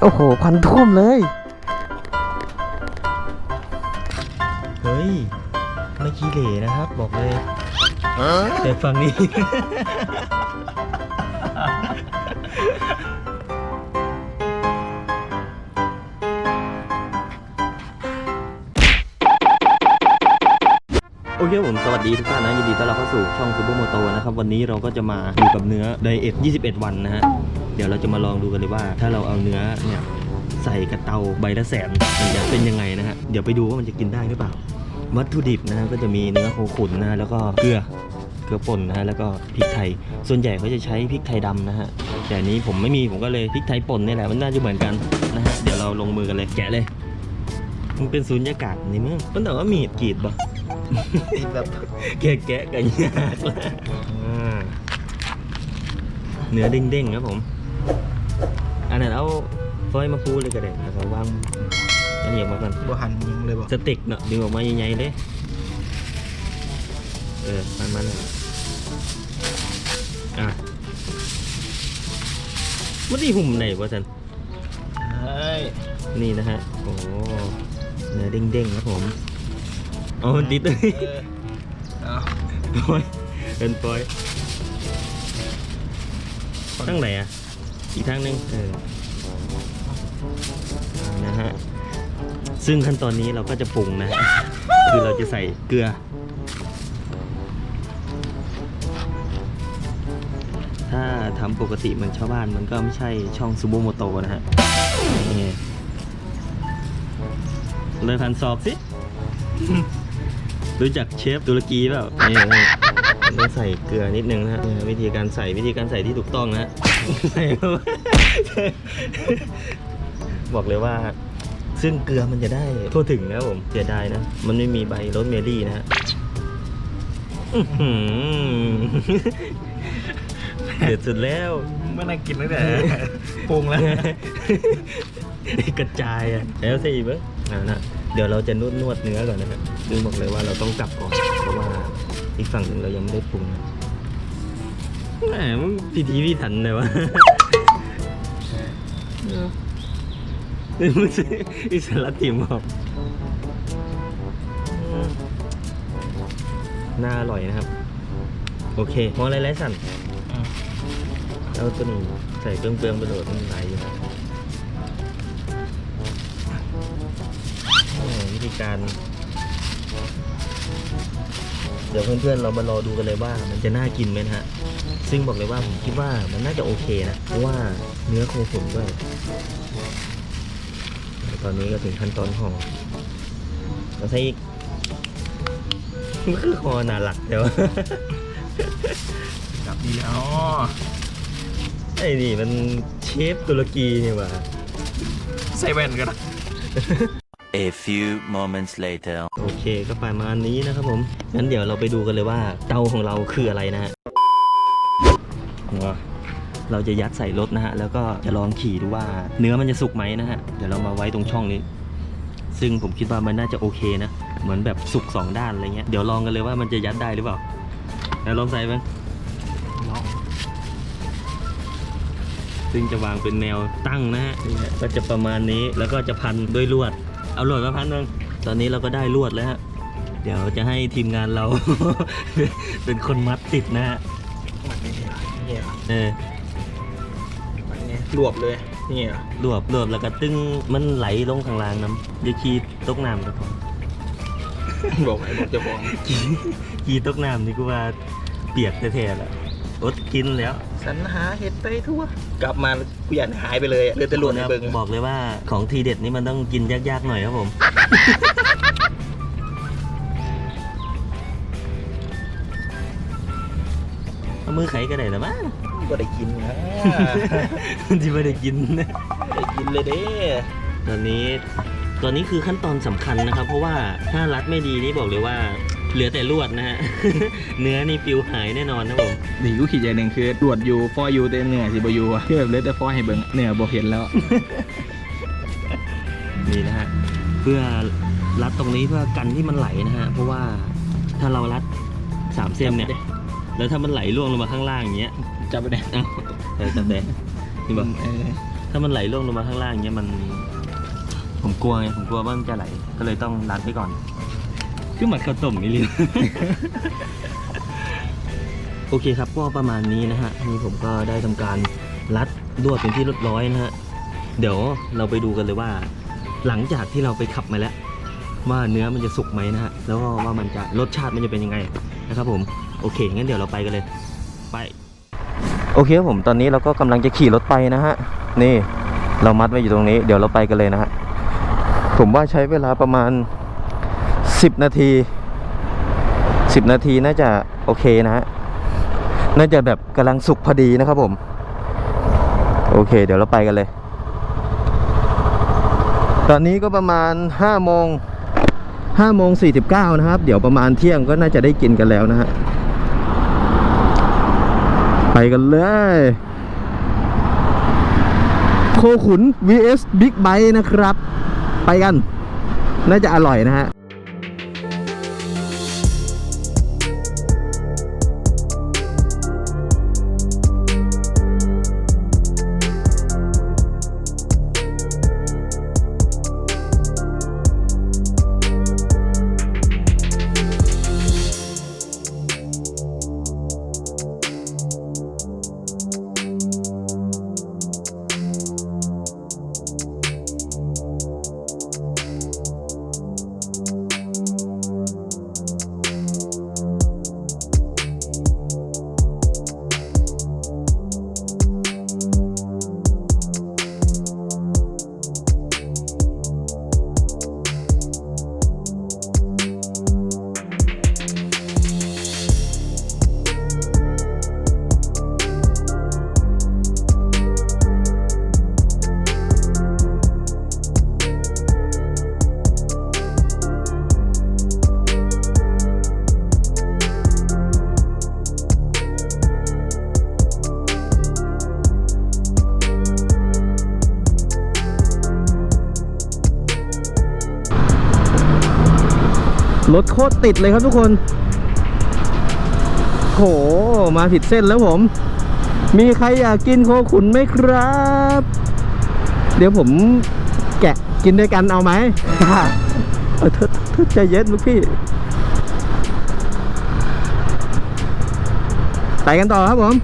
โอ้โหควันท่วมเลย เฮ้ย ไม่ขี้เหร่นะครับ บอกเลยแต่ฝั่งนี้ โอเคผมสวัสดีทุกท่านนะ ยินดีต้อนรับเข้าสู่ช่องซูเปอร์โมโตนะครับ วันนี้เราก็จะมาอยู่กับเนื้อไดเอท21 วันนะฮะ เดี๋ยวเราจะมาลองดูกันเลยว่า ถ้าเราเอาเนื้อเนี่ยใส่กระเตาใบละแสนมันจะเป็นยังไงนะฮะเดี๋ยวไปดูว่ามันจะกินได้หรือเปล่า วัตถุดิบนะฮะก็จะมีเนื้อโคขุนนะแล้วก็เกลือเกลือป่นนะฮะแล้วก็พริกไทย ส่วนใหญ่เขาจะใช้พริกไทยดำนะฮะแต่อันนี้ผมไม่มีผมก็เลยพริกไทยป่นนี่แหละมันน่าจะเหมือนกันนะฮะเดี๋ยวเราลงมือกันเลยแกะเลย มันเป็นศูนยากาศนี่มั้งมันแต่ว่ามีดกรีดปะแบบแกะแกะกันยากละอ่าเนื้อเด้งๆครับผมอั นนั้นเอาฟอยล์มาปูเลยก็ได้แล้วก็วางอันนี้ออกมากันบหันยิงเลยบอกสเต็กเนาะดึงออกมาใหญ่ๆเลยเออมันมันอะมันที่หุ่มไหนวะท่านเฮ้ยนี่นะฮะโอ้เนื้อเด้งๆครับผมเอามันติดเลยเออเอาปล่อยเป็นปล่อยทั้งไหนอะ อีกทางหนึงเอออ่านะฮะซึ่งขั้นตอนนี้เราก็จะปรุงนะคือเราจะใส่เกลือ ถ้าทำปกติเหมันชาวบ้านมันก็ไม่ใช่ช่องซูโบโมโตนะฮะนี่เลยพันสอบสิ รู้จักเชฟตุรกีเปล่านี่นี่ต้องใส่เกลือนิดนึงนะฮะวิธีการใส่วิธีการใส่ที่ถูกต้องนะฮะใส่เข้าไป บอกเลยว่าซึ่งเกลือมันจะได้ทั่วถึงนะครับผมเสียดายนะ มันไม่มีใบโรสเมลี่นะฮะอื้อหือเด็ดสุดแล้วไม่น่ากินตั้งแต่ปรุงแล้วกระจายอะแล้วสิเบิ้งอ่านะเดี๋ยวเราจะนวดนวดเนื้อก่อนนะครับดึงบอกเลยว่าเราต้องกลับก่อนเพราะว่าอีกฝั่งหนึ่งเรายังไม่ได้ปรุงนะ แหมมันพิธีพิถันเลยวะนี่มันอิสระติมบอกน่าอร่อยนะครับ โอเคมองอะไรไรสั่นเอาตัวนี้ใส่เปลืองๆไปโหลดมันไหลอยู่โอ้วิธีการ เดี๋ยวเพื่อนๆเรามารอดูกันเลยว่ามันจะน่ากินไหมนะฮะ ซึ่งบอกเลยว่าผมคิดว่ามันน่าจะโอเคนะ เพราะว่าเนื้อโคขุนด้วย ตอนนี้ก็ถึงขั้นตอนห่อเราใส่อีกมันคือคอหนาหลักเดี๋ยวกลับดีแล้วอ๋อไอ้นี่มันเชฟตุรกีนี่หว่าใส่แว่นกันนะ A few moments later. โอเคก็ประมาณนี้นะครับผม งั้นเดี๋ยวเราไปดูกันเลยว่าเตาของเราคืออะไรนะฮะ ว้าเราจะยัดใส่รถนะฮะ แล้วก็จะลองขี่ดูว่าเนื้อมันจะสุกไหมนะฮะ เดี๋ยวเรามาไว้ตรงช่องนี้ ซึ่งผมคิดว่ามันน่าจะโอเคนะ เหมือนแบบสุกสองด้านอะไรเงี้ย เดี๋ยวลองกันเลยว่ามันจะยัดได้หรือเปล่าแล้วลองใส่บ้างลองซึ่งจะวางเป็นแนวตั้งนะฮะ ก็จะประมาณนี้ แล้วก็จะพันด้วยลวด เอาลวดมาพันนึงตอนนี้เราก็ได้ลวดแล้วฮะ เดี๋ยวจะให้ทีมงานเรา เป็นคนมัดติดนะฮะมันนี่เหรอนี่ เหรอเออมันนี่รวบเลยนี่เหรอรวบรวบแล้วก็ตึ้งมันไหลลงข้างล่างน้ำอย่าขี้ตกน้ำก็พอบอกไอ้บอกเจะบอกขี้ขี้ตกน้ำนี่กูว่าเปียกแท้ๆแล้วอดกินแล้วสรรหาเห็ดไปทั่ว กลับมากูอยากหายไปเลยอะเหลือแต่หลวดในเบิ้งบอกเลยว่าของทีเด็ดนี่มันต้องกินยากๆหน่อยครับผม เอามือไขก็ได้นะมั้งก็ได้กินนะที่ไม่ได้กินนะได้กินเลยเด้ตอนนี้ตอนนี้คือขั้นตอนสำคัญนะครับ เพราะว่าถ้ารัดไม่ดีนี่บอกเลยว่า เหลือแต่ลวดนะฮะ เนื้อนี่ปิวหายแน่นอนนะผมดีกูขีดอย่างหนึ่งคือรวดอยู่ฟออยู่แต่เหนื่อยสิบอยู่อะคือแบบเหลือแต่ฟอให้เบิ้งเหนื่อยบ่เห็นแล้ว นี่นะฮะ เพื่อรัดตรงนี้เพื่อกันที่มันไหลนะฮะ เพราะว่าถ้าเรารัดสามเซนเนี่ย แล้วถ้ามันไหลล่วงลงมาข้างล่างอย่างเงี้ยจับไปเลยเอ้าเออจับแดงนี่บอกเออถ้ามันไหลล่วงลงมาข้างล่างเงี้ยมัน ผมกลัวไงผมกลัวว่ามันจะไหลก็เลยต้องรัดไปก่อนคือหมัดข้าวต้มนี่เลย โอเคครับก็ประมาณนี้นะฮะนี่ผมก็ได้ทำการรัดลวดเป็นที่เรียบร้อยนะฮะเดี๋ยวเราไปดูกันเลยว่า หลังจากที่เราไปขับมาแล้ว ว่าเนื้อมันจะสุกไหมนะฮะแล้วก็ว่ามันจะรสชาติมันจะเป็นยังไงนะครับผม โอเค งั้นเดี๋ยวเราไปกันเลย ไป โอเคครับผม ตอนนี้เราก็กำลังจะขี่รถไปนะฮะ นี่ เรามัดไว้อยู่ตรงนี้ เดี๋ยวเราไปกันเลยนะฮะ ผมว่าใช้เวลาประมาณ 10 นาที 10 นาทีน่าจะโอเคนะฮะ น่าจะแบบกำลังสุกพอดีนะครับผม โอเค เดี๋ยวเราไปกันเลย ตอนนี้ก็ประมาณ5โมง5โมง49นะครับ เดี๋ยวประมาณเที่ยงก็น่าจะได้กินกันแล้วนะฮะ กันเลย โคขุน vs Big Bite นะครับ ไปกัน น่าจะอร่อยนะฮะ รถโคตรติดเลยครับทุกคน โห มาผิดเส้นแล้วผม มีใครอยากกินโคขุนไหมครับ เดี๋ยวผมแกะกินด้วยกันเอาไหมเออเธอเธอใจเย็นลูกพี่ ไปกันต่อครับผม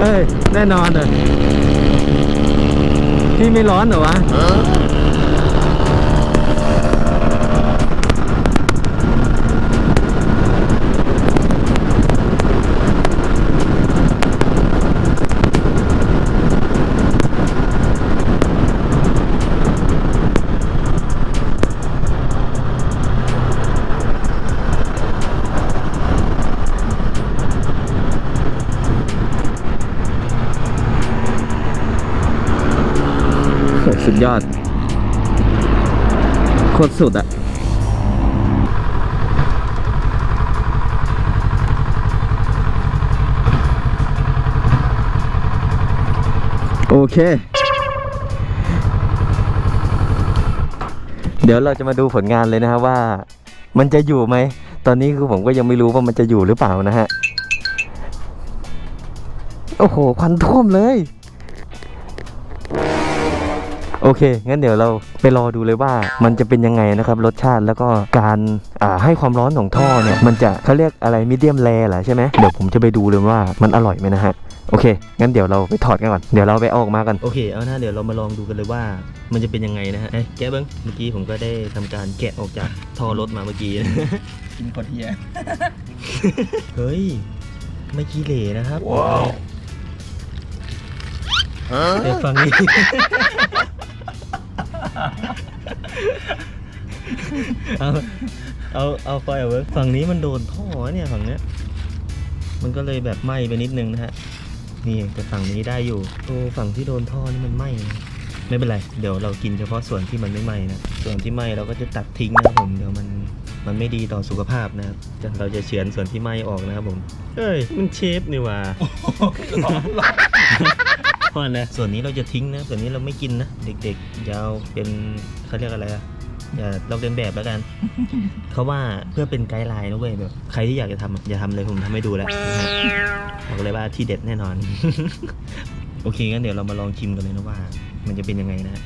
เอ้ย แน่นอนเลย พี่ไม่ร้อนเหรอวะ คตรสุดอะโอเค เดี๋ยวเราจะมาดูผลงานเลยนะครับว่า มันจะอยู่ไหม ตอนนี้คือผมก็ยังไม่รู้ว่ามันจะอยู่หรือเปล่านะฮะ โอ้โห ควันท่วมเลย อเค งั้นเดี๋ยวเราไปรอดูเลยว่ามันจะเป็นยังไงนะครับ รสชาติแล้วก็การอ่าให้ความร้อนของท่อเนี่ย มันจะเขาเรียกอะไรมีเดียมแรเหรอใช่ไหมเดี๋ยวผมจะไปดูเลยว่ามันอร่อยไหมนะฮะโอเค งั้นเดี๋ยวเราไปถอดกันก่อน เดี๋ยวเราไปเอาออกมากัน โอเค เอานะเดี๋ยวเรามาลองดูกันเลยว่า มันจะเป็นยังไงนะฮะ เอ้ยแกะเบิ้งเมื่อกี้ผมก็ได้ทำการแกะออกจากท่อรถมาเมื่อกี้ กินคนเทียเฮ้ย ไม่ขี้เหร่นะครับเดี๋ยวฟังนี้ เอาเอาเอาไฟเอาไว้ฝั่งนี้มันโดนท่อเนี่ยฝั่งเนี้ย มันก็เลยแบบไหม้ไปนิดนึงนะฮะ นี่แต่ฝั่งนี้ได้อยู่โอ้ฝั่งที่โดนท่อนี่มันไหม้นะไม่เป็นไร เดี๋ยวเรากินเฉพาะส่วนที่มันไม่ไหม้นะ ส่วนที่ไหม้เราก็จะตัดทิ้งนะครับผม เดี๋ยวมันมันไม่ดีต่อสุขภาพนะครับเราจะเฉือนส่วนที่ไหม้ออกนะครับผม เฮ้ย มันเชฟนี่หว่า เพราะนะ ส่วนนี้เราจะทิ้งนะ ส่วนนี้เราไม่กินนะ เด็กๆยาวเป็นเขาเรียกอะไรอะอย่าลอกเลียนแบบแล้วกัน เขาว่าเพื่อเป็นไกด์ไลน์นะเว้ยแบบใครที่อยากจะทำอะอย่าทำเลยผมทำให้ดูแล้วบอกเลยว่าที่เด็ดแน่นอน โอเคงั้นเดี๋ยวเรามาลองชิมกันเลยนะว่า มันจะเป็นยังไงนะฮะ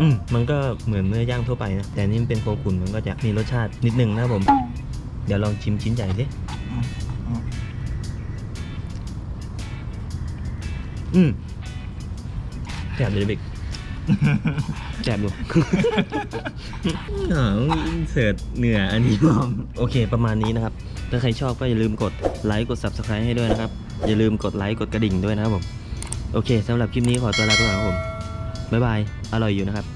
อืมมันก็เหมือนเนื้อย่างทั่วไปนะแต่นี่มันเป็นโคขุนมันก็จะมีรสชาตินิดนึงนะผม เดี๋ยวลองชิมชิ้นใหญ่สิ อืมแสบเลยเบกแสบอยู่อ๋อเสิร์ชเหนืออันนี้พร้อมโอเค ประมาณนี้นะครับ ถ้าใครชอบก็อย่าลืมกดไลค์กด subscribe ให้ด้วยนะครับ อย่าลืมกดไลค์กดกระดิ่งด้วยนะครับผม โอเคสำหรับคลิปนี้ขอตัวลาไปก่อนครับผม บ๊ายบาย อร่อยอยู่นะครับ